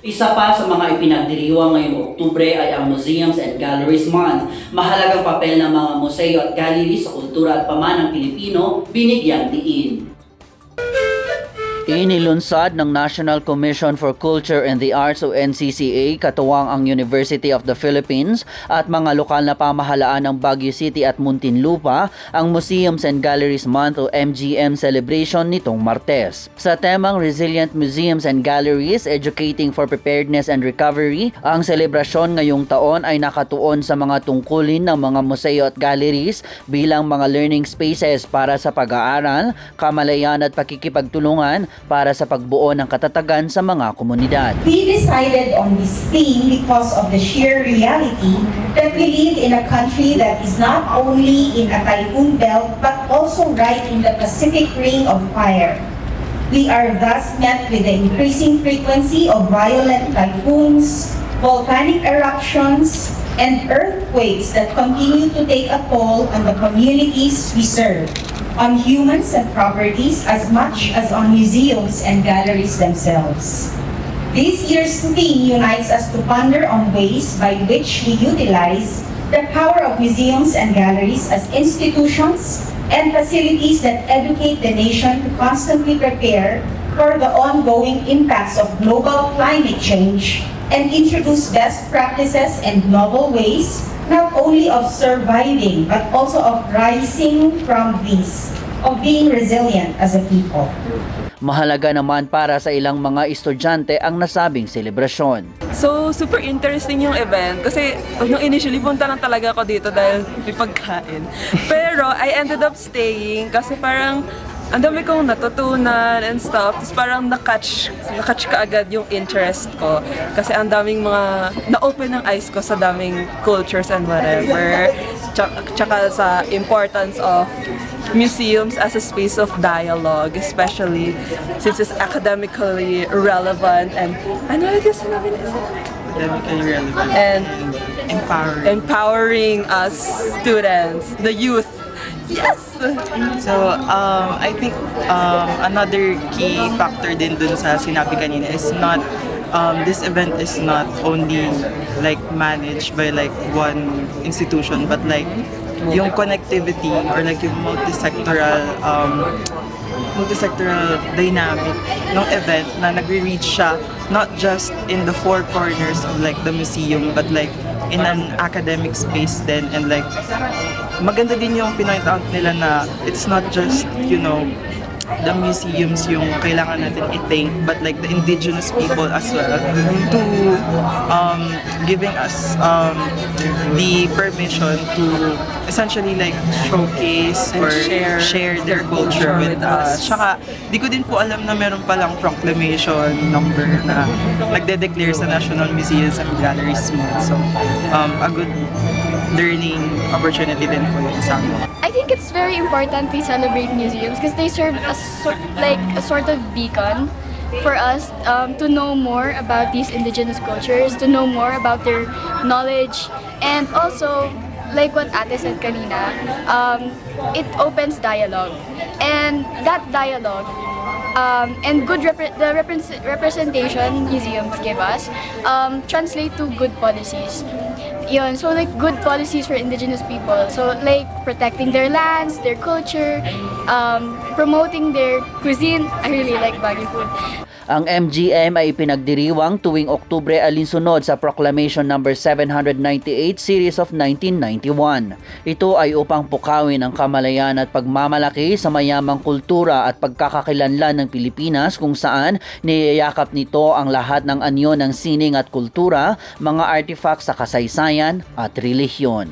Isa pa sa mga ipinagdiriwang ngayong Oktubre ay ang Museums and Galleries Month. Mahalagang papel ng mga museo at gallery sa kultura at pamanang Pilipino, binigyang diin. Inilunsad ng National Commission for Culture and the Arts o NCCA katuwang ang University of the Philippines at mga lokal na pamahalaan ng Baguio City at Muntinlupa ang Museums and Galleries Month o MGM celebration nitong Martes. Sa temang Resilient Museums and Galleries Educating for Preparedness and Recovery, ang selebrasyon ngayong taon ay nakatuon sa mga tungkulin ng mga museo at galleries bilang mga learning spaces para sa pag-aaral, kamalayan at pakikipagtulungan para sa pagbuo ng katatagan sa mga komunidad. We decided on this theme because of the sheer reality that we live in a country that is not only in a typhoon belt but also right in the Pacific Ring of Fire. We are thus met with the increasing frequency of violent typhoons, volcanic eruptions, and earthquakes that continue to take a toll on the communities we serve, on humans and properties as much as on museums and galleries themselves. This year's theme unites us to ponder on ways by which we utilize the power of museums and galleries as institutions and facilities that educate the nation to constantly prepare for the ongoing impacts of global climate change and introduce best practices and novel ways not only of surviving but also of rising from these, of being resilient as a people. Mahalaga naman para sa ilang mga estudyante ang nasabing selebrasyon. So, super interesting yung event kasi nung initially punta lang talaga ako dito dahil may pagkain. Pero I ended up staying kasi parang ang dami kong natutunan and stuff. Tapos parang na-catch, na-catch ka agad yung interest ko. Kasi ang daming mga, na-open ng eyes ko sa daming cultures and whatever. Tsaka, tsaka sa importance of museums as a space of dialogue, especially since it's academically relevant and ano ulit yung sinabi academically relevant And empowering. empowering us students, the youth. Yes! So, um, I think um, another key factor din dun sa sinabi kanina is not um, this event is not only like managed by like one institution but like yung connectivity or like yung multi-sectoral um, multi-sectoral dynamic ng event na nagre-reach siya not just in the four corners of like the museum but like in an academic space then and like maganda din yung pinoint out nila na it's not just you know the museums yung kailangan natin i-thank but like the indigenous people as well to um, giving us um, the permission to essentially like showcase And or share share their their culture culture with with us. us. Tsaka, di ko din po alam na meron palang proclamation number na nagde-declare sa National Museums and Galleries Month. So, um, a good learning opportunity din po yun sa. I think it's very important we celebrate museums because they serve as sort like a sort of beacon for us um, to know more about these indigenous cultures, to know more about their knowledge, and also like what Ate said kanina, um, it opens dialogue, and that dialogue. Um, and good repre- the repre- representation museums give us um, translate to good policies. Yun, so like good policies for indigenous people. So like protecting their lands, their culture, um, promoting their cuisine. I really like Baguio food. Ang MGM ay ipinagdiriwang tuwing Oktubre alinsunod sa Proclamation No. 798 Series of 1991. Ito ay upang pukawin ang kamalayan at pagmamalaki sa mayamang kultura at pagkakakilanlan ng Pilipinas kung saan niyayakap nito ang lahat ng anyo ng sining at kultura, mga artifacts sa kasaysayan at relihiyon.